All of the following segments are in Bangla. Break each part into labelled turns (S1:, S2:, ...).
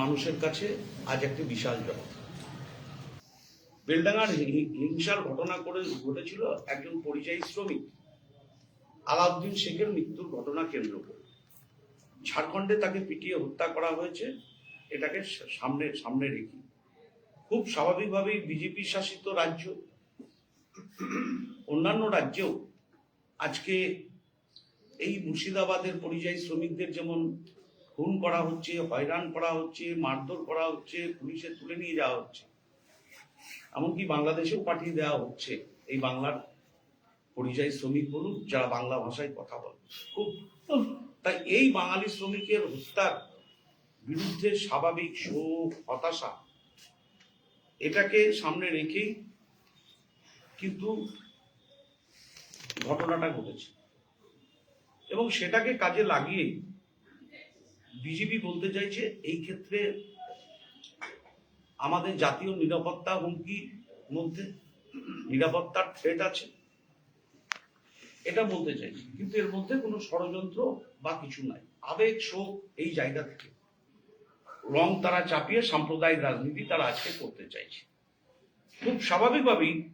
S1: মানুষের কাছে আজ একটি বিশাল জয় বেলডাঙ্গার হিংসার ঘটনা করে ঘটেছিল একজন পরিযায়ী শ্রমিক। আলাউদ্দিন শেখের মৃত্যুর ঘটনা কেন্দ্র করে। ঝাড়খণ্ডে তাকে পিটিয়ে হত্যা করা হয়েছে, এটাকে সামনে সামনে রেখে। খুব স্বাভাবিকভাবেই বিজেপি শাসিত রাজ্য। অন্যান্য রাজ্যেও আজকে এই মুর্শিদাবাদের পরিযায়ী শ্রমিকদের যেমন খুন করা হচ্ছে, হয়রান করা হচ্ছে, মারধর করা হচ্ছে, পুলিশে তুলে নিয়ে যাওয়া হচ্ছে। এমনকি বাংলাদেশেও পাঠিয়ে দেওয়া হচ্ছে। এই বাংলার পরিযায়ী শ্রমিক বলুন, যারা বাংলা ভাষায় কথা বলে। খুব তাই এই বাঙালি শ্রমিকের হত্যার বিরুদ্ধে স্বাভাবিক শোক, হতাশা, এটাকে সামনে রেখেই কিন্তু ঘটনাটা ঘটেছে। এবং সেটাকে কাজে লাগিয়ে বিজেপি বলতে চাইছে এই ক্ষেত্রে আমাদের জাতীয় নিরাপত্তা হুমকির মধ্যে নিরাপত্তার থ্রেট আছে? এটা বলতে চাইছি। কিন্তু এর মধ্যে কোনো ষড়যন্ত্র বা কিছু নাই। আবেগ, শোক এই জায়গা থেকে। রং তারা চাপিয়ে সাম্প্রদায়িক রাজনীতি তারা আজকে করতে চাইছে। খুব স্বাভাবিকভাবেই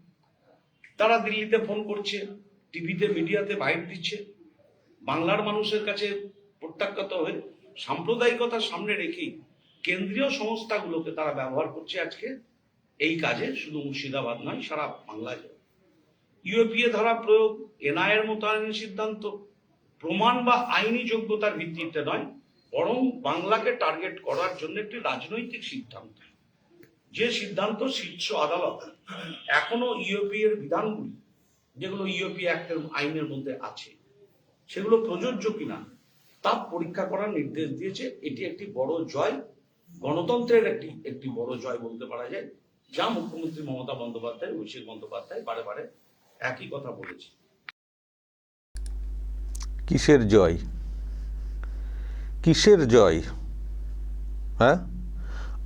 S1: তারা দিল্লিতে ফোন করছে, টিভিতে, মিডিয়াতে বাইট দিচ্ছে। বাংলার মানুষের কাছে প্রত্যাখ্যাত হয়ে সাম্প্রদায়িকতা সামনে রেখেই কেন্দ্রীয় সংস্থাগুলোকে তারা ব্যবহার করছে আজকে। এই কাজে শুধু মুর্শিদাবাদ নয়, সারা বাংলায়। ইউএপিএ ধারা প্রয়োগ এনআইয়ের মোতায়েনের সিদ্ধান্ত, প্রমাণ বা আইনি যোগ্যতার ভিত্তিতে নয়, বরং বাংলাকে টার্গেট করার জন্য একটি রাজনৈতিক সিদ্ধান্ত। যে সিদ্ধান্ত শীর্ষ আদালত, এখনও ইউএপি এর বিধানগুলি, যেগুলো ইউএপি অ্যাক্টের আইনের মধ্যে আছে, সেগুলো প্রযোজ্য কিনা তা পরীক্ষা করার নির্দেশ দিয়েছে। এটি একটি বড় জয়। গণতন্ত্রের একটি একটি বড় জয় বলতে পারা যায়, যা মুখ্যমন্ত্রী মমতা বন্দ্যোপাধ্যায়, অভিষেক বন্দ্যোপাধ্যায় বারে বারে একই কথা বলেছে।
S2: কিসের জয়? কিসের জয়? হ্যাঁ?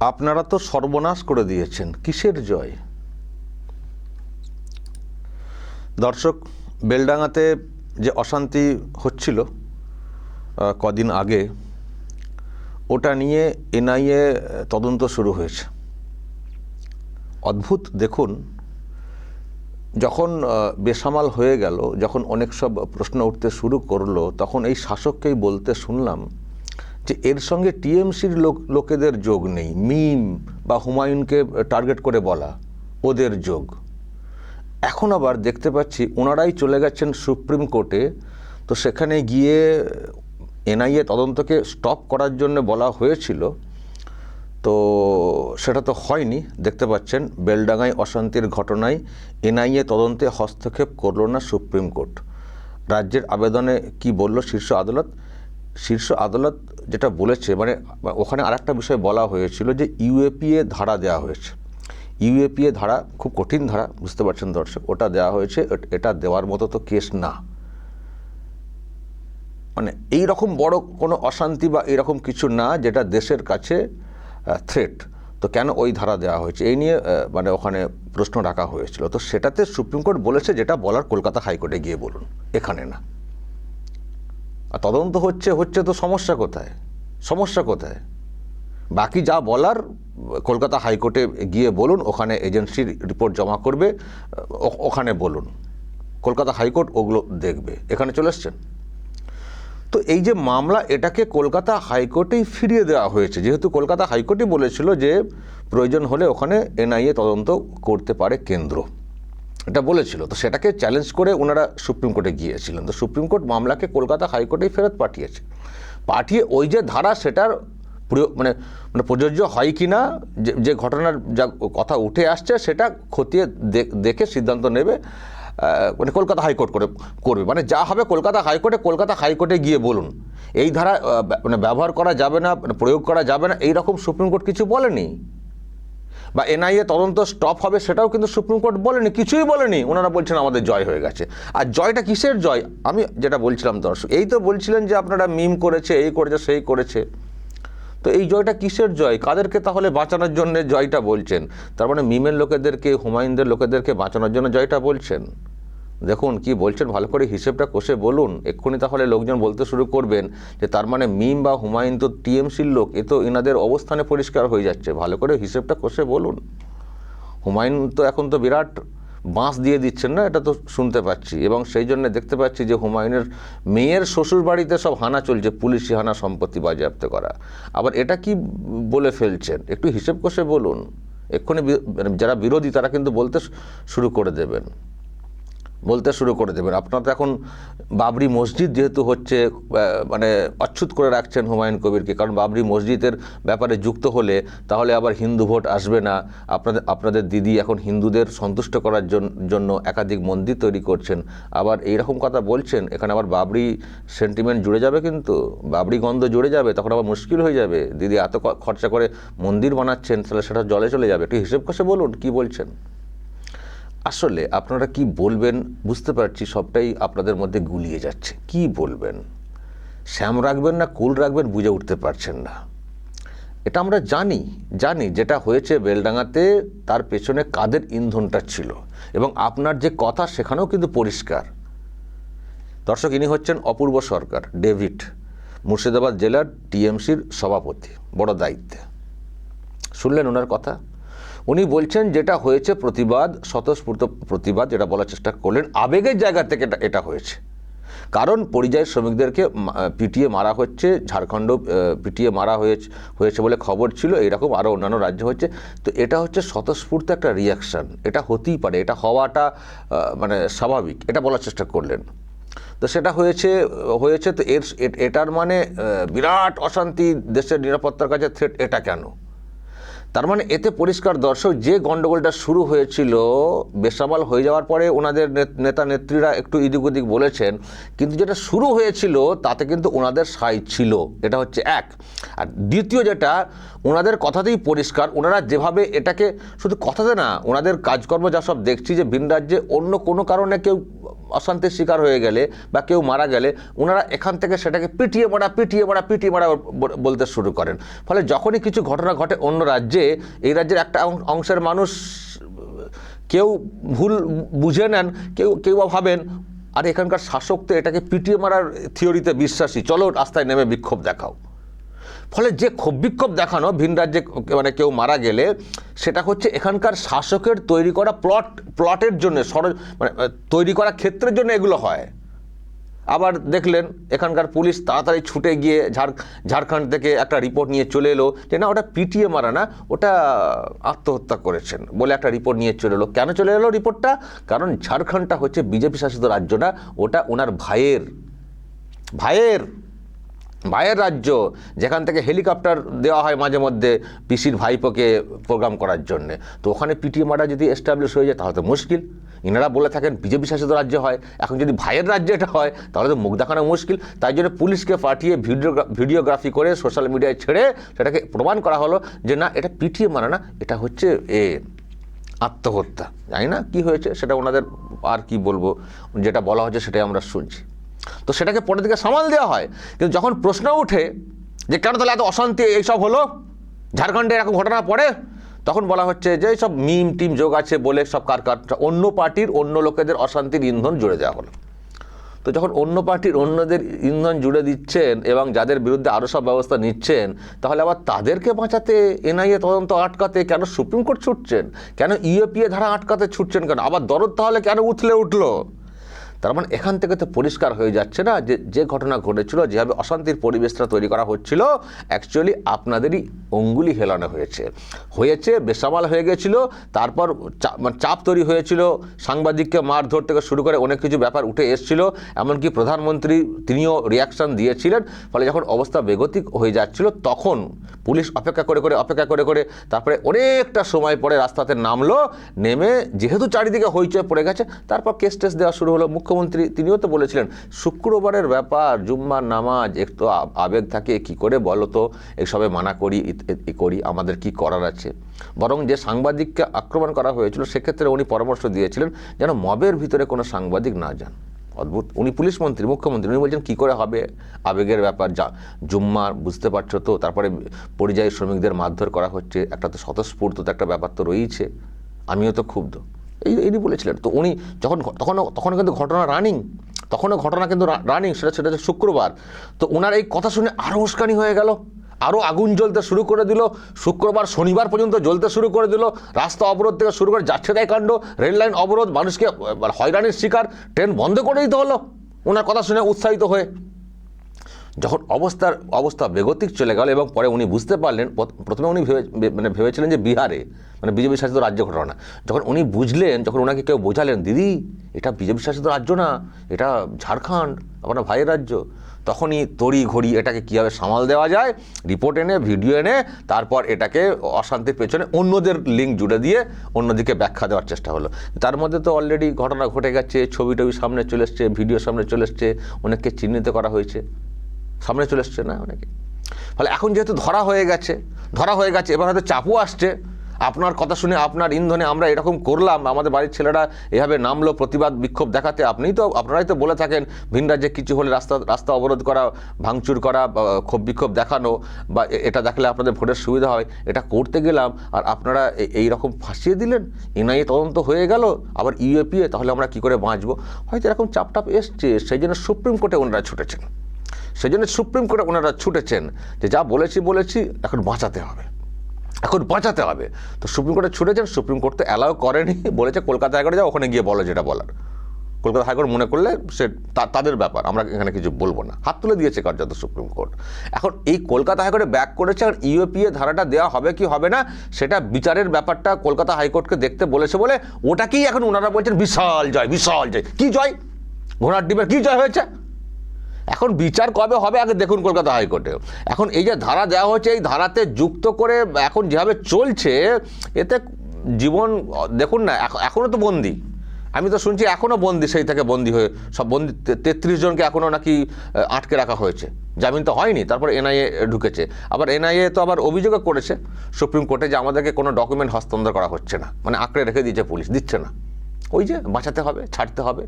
S2: আপনারা তো সর্বনাশ করে দিয়েছেন। কিসের জয়? দর্শক বেলডাঙাতে যে অশান্তি হচ্ছিল কদিন আগে ওটা নিয়ে এনআইএ তদন্ত শুরু হয়েছে। অদ্ভুত, দেখুন, যখন বেসামাল হয়ে গেল, যখন অনেক সব প্রশ্ন উঠতে শুরু করল, তখন এই শাসককেই বলতে শুনলাম যে এর সঙ্গে টিএমসির লোক, লোকেদের যোগ নেই। মিম বা হুমায়ুনকে টার্গেট করে বলা, ওদের যোগ। এখন আবার দেখতে পাচ্ছি, ওনারাই চলে গেছেন সুপ্রিম কোর্টে, তো সেখানে গিয়ে এনআইএ তদন্তকে স্টপ করার জন্য বলা হয়েছিল, তো সেটা তো হয়নি। দেখতে পাচ্ছেন, বেলডাঙ্গায় অশান্তির ঘটনায় এনআইএ তদন্তে হস্তক্ষেপ করল না সুপ্রিম কোর্ট। রাজ্যের আবেদনে কি বলল শীর্ষ আদালত? শীর্ষ আদালত যেটা বলেছে মানে ওখানে আরেকটা বিষয় বলা হয়েছিল যে ইউএপিএ ধারা দেওয়া হয়েছে। ইউএপিএ ধারা খুব কঠিন ধারা, বুঝতে পারছেন দর্শক, ওটা দেওয়া হয়েছে, এটা দেওয়ার মতো তো কেস না। মানে এই রকম বড় কোনো অশান্তি বা এরকম কিছু না যেটা দেশের কাছে থ্রেট তো কেন ওই ধারা দেওয়া হয়েছে? এই নিয়ে মানে ওখানে প্রশ্ন রাখা হয়েছিল। তো সেটাতে সুপ্রিম কোর্ট বলেছে যেটা বলার কলকাতা হাইকোর্টে গিয়ে বলুন, এখানে না। আর তদন্ত হচ্ছে হচ্ছে তো সমস্যা কোথায়? সমস্যা কোথায়? বাকি যা বলার, কলকাতা হাইকোর্টে গিয়ে বলুন, ওখানে এজেন্সির রিপোর্ট জমা করবে ওখানে বলুন। কলকাতা হাইকোর্ট ওগুলো দেখবে। এখানে চলে এসছেন? তো এই যে মামলা, এটাকে কলকাতা হাইকোর্টেই ফিরিয়ে দেওয়া হয়েছে। যেহেতু কলকাতা হাইকোর্টই বলেছিল যে প্রয়োজন হলে ওখানে এনআইএ তদন্ত করতে পারে কেন্দ্র। এটা বলেছিল। তো সেটাকে চ্যালেঞ্জ করে ওনারা সুপ্রিম কোর্টে গিয়েছিলেন। তো সুপ্রিম কোর্ট মামলাকে কলকাতা হাইকোর্টেই ফেরত পাঠিয়েছে। পাঠিয়ে ওই যে ধারা, সেটার মানে মানে প্রযোজ্য হয় কি না, যে ঘটনার যা কথা উঠে আসছে, সেটা খতিয়ে দেখে সিদ্ধান্ত নেবে। মানে কলকাতা হাইকোর্ট করে, করবে। মানে যা হবে কলকাতা হাইকোর্টে কলকাতা হাইকোর্টে গিয়ে বলুন। এই ধারা মানে ব্যবহার করা যাবে না মানে প্রয়োগ করা যাবে না, এই রকম সুপ্রিম কোর্ট কিছু বলেনি? বা এনআইএ তদন্ত স্টপ হবে সেটাও কিন্তু সুপ্রিম কোর্ট বলেনি, কিছুই বলেনি। ওনারা বলছেন আমাদের জয় হয়ে গেছে। আর জয়টা কিসের জয়? আমি যেটা বলছিলাম দর্শক এই তো বলছিলেন যে আপনারা মিম করেছে, এই করেছে, সেই করেছে। তো এই জয়টা কিসের জয়? কাদেরকে তাহলে বাঁচানোর জন্য জয়টা বলছেন? তার মানে মিমের লোকেদেরকে, হুমায়ুনদের লোকেদেরকে বাঁচানোর জন্য জয়টা বলছেন? দেখুন, কি বলছেন? ভালো করে হিসেবটা কষে বলুন। এক্ষুনি তাহলে লোকজন বলতে শুরু করবেন যে, তার মানে মিম বা হুমায়ুন তো টিএমসির লোক, এ তো এনাদের অবস্থানে পরিষ্কার হয়ে যাচ্ছে। ভালো করে হিসেবটা কষে বলুন। হুমায়ুন তো এখন তো বিরাট বাঁশ দিয়ে দিচ্ছেন না, এটা তো শুনতে পাচ্ছি। এবং সেই জন্য দেখতে পাচ্ছি যে, হুমায়ুনের মেয়ের শ্বশুর বাড়িতে সব হানা চলছে, পুলিশি হানা সম্পত্তি বাজেয়াপ্ত করা। আবার এটা কি বলে ফেলছেন? একটু হিসেব কষে বলুন। এক্ষুনি মানে যারা বিরোধী, তারা কিন্তু বলতে শুরু করে দেবেন। বলতে শুরু করে দেবেন। আপনার তো এখন বাবরি মসজিদ যেহেতু হচ্ছে মানে অচ্ছুত করে রাখছেন হুমায়ুন কবিরকে, কারণ বাবরি মসজিদের ব্যাপারে যুক্ত হলে তাহলে আবার হিন্দু ভোট আসবে না। আপনাদের আপনাদের দিদি এখন হিন্দুদের সন্তুষ্ট করার জন্য একাধিক মন্দির তৈরি করছেন। আবার এই রকম কথা বলছেন, এখানে আবার বাবরি সেন্টিমেন্ট জুড়ে যাবে কিন্তু, বাবরি গন্ধ জুড়ে যাবে, তখন আবার মুশকিল হয়ে যাবে। দিদি এত খরচা করে মন্দির বানাচ্ছেন, তাহলে সেটা জলে চলে যাবে। একটু হিসেব কষে বলুন, কি বলছেন? আসলে আপনারা কি বলবেন? বুঝতে পারছি সবটাই আপনাদের মধ্যে গুলিয়ে যাচ্ছে। কি বলবেন? শ্যাম রাখবেন না, কুল রাখবেন, বুঝে উঠতে পারছেন না। এটা আমরা জানি জানি যেটা হয়েছে বেলডাঙাতে তার পেছনে কাদের ইন্ধনটা ছিল এবং আপনার যে কথা সেখানেও কিন্তু পরিষ্কার। দর্শক, ইনি হচ্ছেন অপূর্ব সরকার, ডেভিড, মুর্শিদাবাদ জেলার টিএমসির সভাপতি, বড় দায়িত্বে। শুনলেন ওনার কথা? উনি বলছেন যেটা হয়েছে প্রতিবাদ, স্বতঃস্ফূর্ত প্রতিবাদ যেটা বলার চেষ্টা করলেন, আবেগের জায়গা থেকে এটা এটা হয়েছে। কারণ পরিযায়ী শ্রমিকদেরকে পিটিয়ে মারা হচ্ছে, ঝাড়খণ্ড পিটিয়ে মারা হয়েছে হয়েছে বলে খবর ছিল এরকম আরও অন্যান্য রাজ্য হচ্ছে। তো এটা হচ্ছে স্বতঃস্ফূর্ত একটা রিয়াকশান এটা হতেই পারে, এটা হওয়াটা মানে স্বাভাবিক, এটা বলার চেষ্টা করলেন। তো সেটা হয়েছে হয়েছে তো এর, এটার মানে বিরাট অশান্তি, দেশের নিরাপত্তার কাছে থ্রেট এটা কেন? তার মানে এতে পরিষ্কার দর্শক যে গণ্ডগোলটা শুরু হয়েছিল, বেসামাল হয়ে যাওয়ার পরে ওনাদের নেত- নেতা নেত্রীরা একটু ইদিক ওদিক বলেছেন, কিন্তু যেটা শুরু হয়েছিল তাতে কিন্তু ওনাদের সাই ছিল, এটা হচ্ছে এক। আর দ্বিতীয় যেটা, ওনাদের কথাতেই পরিষ্কার, ওনারা যেভাবে এটাকে শুধু কথাতে না, ওনাদের কাজকর্ম যা সব দেখছি যে ভিন রাজ্যে অন্য কোনো কারণে কেউ অশান্তির শিকার হয়ে গেলে বা কেউ মারা গেলে ওনারা এখান থেকে সেটাকে পিটিয়ে মারা পিটিয়ে মারা পিটিয়ে মারা বলতে শুরু করেন। ফলে যখনই কিছু ঘটনা ঘটে অন্য রাজ্যে, এই রাজ্যের একটা অংশের মানুষ কেউ ভুল বুঝে নেন, কেউ কেউ ভাবেন, আর এখানকার শাসক তো এটাকে পিটিয়ে মারার থিওরিতে বিশ্বাসী, চলো রাস্তায় নেমে বিক্ষোভ দেখাও। ফলে যে ক্ষোভ বিক্ষোভ দেখানো, ভিন রাজ্যে মানে কেউ মারা গেলে, সেটা হচ্ছে এখানকার শাসকের তৈরি করা প্লট প্লটের জন্য সর মানে তৈরি করা ক্ষেত্রের জন্য এগুলো হয়। আবার দেখলেন, এখানকার পুলিশ তাড়াতাড়ি ছুটে গিয়ে ঝাড়, ঝাড়খণ্ড থেকে একটা রিপোর্ট নিয়ে চলে এলো যে, না, ওটা পিটিয়ে মারা না, ওটা আত্মহত্যা করেছেন বলে একটা রিপোর্ট নিয়ে চলে এলো। কেন চলে এলো রিপোর্টটা কারণ ঝাড়খণ্ডটা হচ্ছে বিজেপি শাসিত রাজ্য না, ওটা ওনার ভাইয়ের ভাইয়ের ভাইয়ের রাজ্য, যেখান থেকে হেলিকপ্টার দেওয়া হয় মাঝে মধ্যে পিসির ভাইপোকে প্রোগ্রাম করার জন্য। তো ওখানে পিটিএ মারা যদি এস্টাবলিশ হয়ে যায়, তাহলে তো মুশকিল। ইনারা বলে থাকেন, বিজেপি শাসিত রাজ্য হয়। এখন যদি ভাইয়ের রাজ্যে এটা হয়, তাহলে তো মুখ দেখানো মুশকিল। তাই জন্য পুলিশকে পাঠিয়ে ভিডিও ভিডিওগ্রাফি করে সোশ্যাল মিডিয়ায় ছেড়ে সেটাকে প্রমাণ করা হলো যে না, এটা পিটিএ মারা না, এটা হচ্ছে এ, আত্মহত্যা। জানি না কি হয়েছে, সেটা ওনাদের আর কি বলব। যেটা বলা হচ্ছে সেটাই আমরা শুনছি। তো সেটাকে পরের দিকে সামাল দেওয়া হয়। কিন্তু যখন প্রশ্ন ওঠে যে কেন তাহলে এত অশান্তি, এইসব হলো? ঝাড়খণ্ডে এরকম ঘটনা পড়ে? তখন বলা হচ্ছে যে সব মিম টিম যোগ আছে বলে সব কার কার, অন্য পার্টির অন্য লোকেদের অশান্তির ইন্ধন জুড়ে দেওয়া হলো। তো যখন অন্য পার্টির অন্যদের ইন্ধন জুড়ে দিচ্ছেন এবং যাদের বিরুদ্ধে আরও সব ব্যবস্থা নিচ্ছেন, তাহলে আবার তাদেরকে বাঁচাতে, এনআইএ তদন্ত আটকাতে কেন সুপ্রিম কোর্ট ছুটছেন? কেন ইউএপিএ ধারা আটকাতে ছুটছেন কেন? আবার দরদ তাহলে কেন উথলে উঠল? তার মানে এখান থেকে তো পরিষ্কার হয়ে যাচ্ছে না যে যে ঘটনা ঘটেছিল, যেভাবে অশান্তির পরিবেশটা তৈরি করা হচ্ছিল অ্যাকচুয়ালি আপনাদেরই অঙ্গুলি হেলানো হয়েছে। হয়েছে, বেসামাল হয়ে গেছিল, তারপর মানে চাপ তৈরি হয়েছিল, সাংবাদিককে মারধর থেকে শুরু করে অনেক কিছু ব্যাপার উঠে এসেছিল, এমনকি প্রধানমন্ত্রী তিনিও রিয়াকশন দিয়েছিলেন, ফলে যখন অবস্থা বেগতিক হয়ে যাচ্ছিল, তখন পুলিশ অপেক্ষা করে করে, অপেক্ষা করে করে, তারপরে অনেকটা সময় পরে রাস্তাতে নামলো, নেমে যেহেতু চারিদিকে হইচই পড়ে গেছে, তারপর কেস টেস দেওয়া শুরু হলো মুখ্যমন্ত্রী তিনিও তো বলেছিলেন, শুক্রবারের ব্যাপার, জুম্মার নামাজ, একটু আবেগ থাকে, কি করে বলো তো? এসবে মানা করি করি, আমাদের কি করার আছে? বরং যে সাংবাদিককে আক্রমণ করা হয়েছিল, সেক্ষেত্রে উনি পরামর্শ দিয়েছিলেন যেন মবের ভিতরে কোনো সাংবাদিক না যান। অদ্ভুত, উনি পুলিশ মন্ত্রী, মুখ্যমন্ত্রী, উনি বলছেন, কী করে হবে? আবেগের ব্যাপার, যা, জুম্মা, বুঝতে পারছ তো? তারপরে পরিযায়ী শ্রমিকদের মারধর করা হচ্ছে, একটা তো স্বতঃস্ফূর্ত একটা ব্যাপার তো রয়েছে আমিও তো ক্ষুব্ধ। এই ইনি বলেছিলেন। তো উনি যখন তখনও তখন কিন্তু ঘটনা রানিং তখনও ঘটনা কিন্তু রানিং সেটা সেটা হচ্ছে শুক্রবার। তো ওনার এই কথা শুনে আরও উস্কানি হয়ে গেল আরও আগুন জ্বলতে শুরু করে দিল, শুক্রবার শনিবার পর্যন্ত জ্বলতে শুরু করে দিল, রাস্তা অবরোধ থেকে শুরু করে যাচ্ছে তাই কাণ্ড, রেল লাইন অবরোধ, মানুষকে হয়রানির শিকার, ট্রেন বন্ধ করে দিতে হলো। ওনার কথা শুনে উৎসাহিত হয়ে যখন অবস্থার অবস্থা বেগতিক চলে গেল এবং পরে উনি বুঝতে পারলেন প্রথমে উনি ভেবে মানে ভেবেছিলেন যে বিহারে মানে বিজেপি শাসিত রাজ্য ঘটনা। যখন উনি বুঝলেন, যখন ওনাকে কেউ বোঝালেন, দিদি, এটা বিজেপি শাসিত রাজ্য না, এটা ঝাড়খণ্ড, আপনার ভাইয়ের রাজ্য। তখনই তড়ি ঘড়ি এটাকে কীভাবে সামাল দেওয়া যায় রিপোর্ট এনে ভিডিও এনে, তারপর এটাকে অশান্তির পেছনে অন্যদের লিঙ্ক জুড়ে দিয়ে অন্যদিকে ব্যাখ্যা দেওয়ার চেষ্টা হলো। তার মধ্যে তো অলরেডি ঘটনা ঘটে গেছে ছবি টবি সামনে চলে এসছে ভিডিও সামনে চলে এসছে, অনেককে চিহ্নিত করা হয়েছে। সামনে চলে এসছে না অনেকে। ফলে এখন যেহেতু ধরা হয়ে গেছে, ধরা হয়ে গেছে, এবার হয়তো চাপও আসছে। আপনার কথা শুনে আপনার ইন্ধনে আমরা এরকম করলাম, আমাদের বাড়ির ছেলেরা এভাবে নামলো, প্রতিবাদ, বিক্ষোভ দেখাতে। আপনিই তো, আপনারাই তো বলে থাকেন, ভিন রাজ্যে কিছু হলে রাস্তা রাস্তা অবরোধ করা, ভাঙচুর করা ক্ষোভ বিক্ষোভ দেখানো, বা এটা দেখলে আপনাদের ভোটের সুবিধা হয়। এটা করতে গেলাম, আর আপনারা এই রকম ফাঁসিয়ে দিলেন, এনআইএ তদন্ত হয়ে গেল, আবার ইউএপিএ, তাহলে আমরা কি করে বাঁচবো? হয়তো এরকম চাপটাপ এসছে, সেই জন্য সুপ্রিম কোর্টে ওনারা ছুটেছেন। সেই জন্য সুপ্রিম কোর্টে ওনারা ছুটেছেন যে যা বলেছি বলেছি, এখন বাঁচাতে হবে। এখন বাঁচাতে হবে। তো সুপ্রিম কোর্টে ছুটেছেন, সুপ্রিম কোর্ট তো অ্যালাউ করেনি, বলেছে কলকাতা হাইকোর্টে যাও, ওখানে গিয়ে বলো যেটা বলার। কলকাতা হাইকোর্ট মনে করলে সে তাদের ব্যাপার, আমরা এখানে কিছু বলব না। হাত তুলে দিয়েছে কার্যত সুপ্রিম কোর্ট। এখন এই কলকাতা হাইকোর্টে ব্যাক করেছে, আর ইউএপিএ ধারাটা দেওয়া হবে কি হবে না, সেটা বিচারের ব্যাপারটা কলকাতা হাইকোর্টকে দেখতে বলেছে বলে ওটাকেই এখন ওনারা বলছেন, বিশাল জয় বিশাল জয়। কি জয়? ঘোড়ার ডিমের কি জয় হয়েছে? এখন বিচার কবে হবে আগে দেখুন কলকাতা হাইকোর্টে। এখন এই যে ধারা দেওয়া হয়েছে, এই ধারাতে যুক্ত করে এখন যেভাবে চলছে, এতে জীবন, দেখুন না এখনও তো বন্দি। আমি তো শুনছি এখনও বন্দি, সেই থেকে বন্দি হয়ে, সব বন্দি তেত্রিশ জনকে এখনও নাকি আটকে রাখা হয়েছে। জামিন তো হয়নি, তারপর এনআইএ ঢুকেছে। আবার এনআইএ তো আবার অভিযোগও করেছে সুপ্রিম কোর্টে যে আমাদেরকে কোনো ডকুমেন্ট হস্তান্তর করা হচ্ছে না। মানে আঁকড়ে রেখে দিয়েছে পুলিশ, দিচ্ছে না। ওই যে বাঁচাতে হবে, ছাড়তে হবে।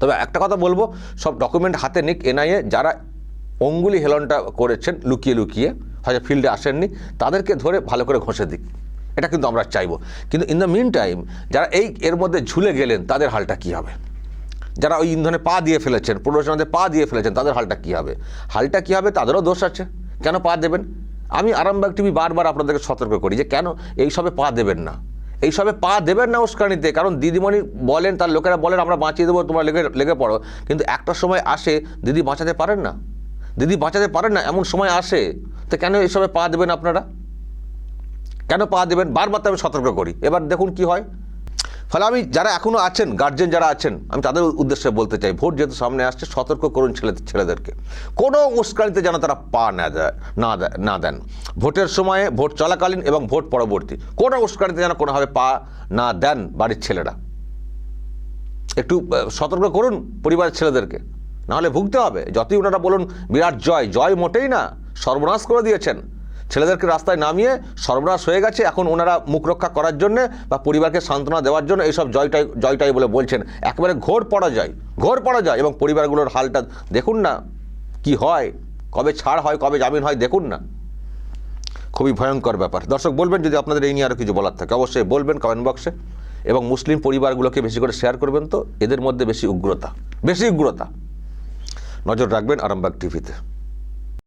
S2: তবে একটা কথা বলব, সব ডকুমেন্ট হাতে নিক এনআইএ যারা অঙ্গুলি হেলনটা করেছেন লুকিয়ে লুকিয়ে, হয়তো ফিল্ডে আসেননি, তাদেরকে ধরে ভালো করে ঘষে দিক। এটা কিন্তু আমরা চাইব। কিন্তু ইন দ্য মিন টাইম যারা এই এর মধ্যে ঝুলে গেলেন, তাদের হালটা কী হবে? যারা ওই ইন্ধনে পা দিয়ে ফেলেছেন প্ররোচনাতে পা দিয়ে ফেলেছেন, তাদের হালটা কী হবে? হালটা কী হবে? তাদেরও দোষ আছে। কেন পা দেবেন? আমি আরামবাগ টিভি বারবার আপনাদেরকে সতর্ক করি যে কেন এইসবে পা দেবেন না? এইসবে পা দেবেন না উস্কানিতে, কারণ দিদিমণি বলেন, তার লোকেরা বলেন, আমরা বাঁচিয়ে দেবো, তোমরা লেগে লেগে পড়ো। কিন্তু একটা সময় আসে, দিদি বাঁচাতে পারেন না। দিদি বাঁচাতে পারেন না, এমন সময় আসে। তো কেন এইসবে পা দেবেন আপনারা? কেন পা দেবেন? বারবার তো আমি সতর্ক করি। এবার দেখুন কি হয়। ফলে আমি যারা এখনও আছেন গার্জেন যারা আছেন, আমি তাদের উদ্দেশ্যে বলতে চাই, ভোট যেহেতু সামনে আসছে, সতর্ক করুন ছেলে, ছেলেদেরকে। কোনো উস্কানিতে যেন তারা পা না দেয় না দেয়, না দেন। ভোটের সময়ে ভোট চলাকালীন এবং ভোট পরবর্তী, কোনো উস্কানিতে যেন কোনোভাবে পা না দেন বাড়ির ছেলেরা। একটু সতর্ক করুন পরিবারের ছেলেদেরকে। নাহলে ভুগতে হবে। যতই ওনারা বলুন, বিরাট জয় জয় মোটেই না, সর্বনাশ করে দিয়েছেন। ছেলেদেরকে রাস্তায় নামিয়ে সর্বনাশ হয়ে গেছে। এখন ওনারা মুখ রক্ষা করার জন্য বা পরিবারকে সান্ত্বনা দেওয়ার জন্য এইসব জয়টাই জয়টাই বলে বলছেন। একেবারে ঘোর পড়া যায় ঘোর পড়া যায় এবং পরিবারগুলোর হালটা দেখুন না কি হয়, কবে ছাড় হয়, কবে জামিন হয়, দেখুন না। খুবই ভয়ঙ্কর ব্যাপার। দর্শক, বলবেন যদি আপনাদের এই নিয়ে আরও কিছু বলার থাকে, অবশ্যই বলবেন কমেন্ট বক্সে এবং মুসলিম পরিবারগুলোকে বেশি করে শেয়ার করবেন তো, এদের মধ্যে বেশি উগ্রতা বেশি উগ্রতা। নজর রাখবেন আরামবাগ টিভিতে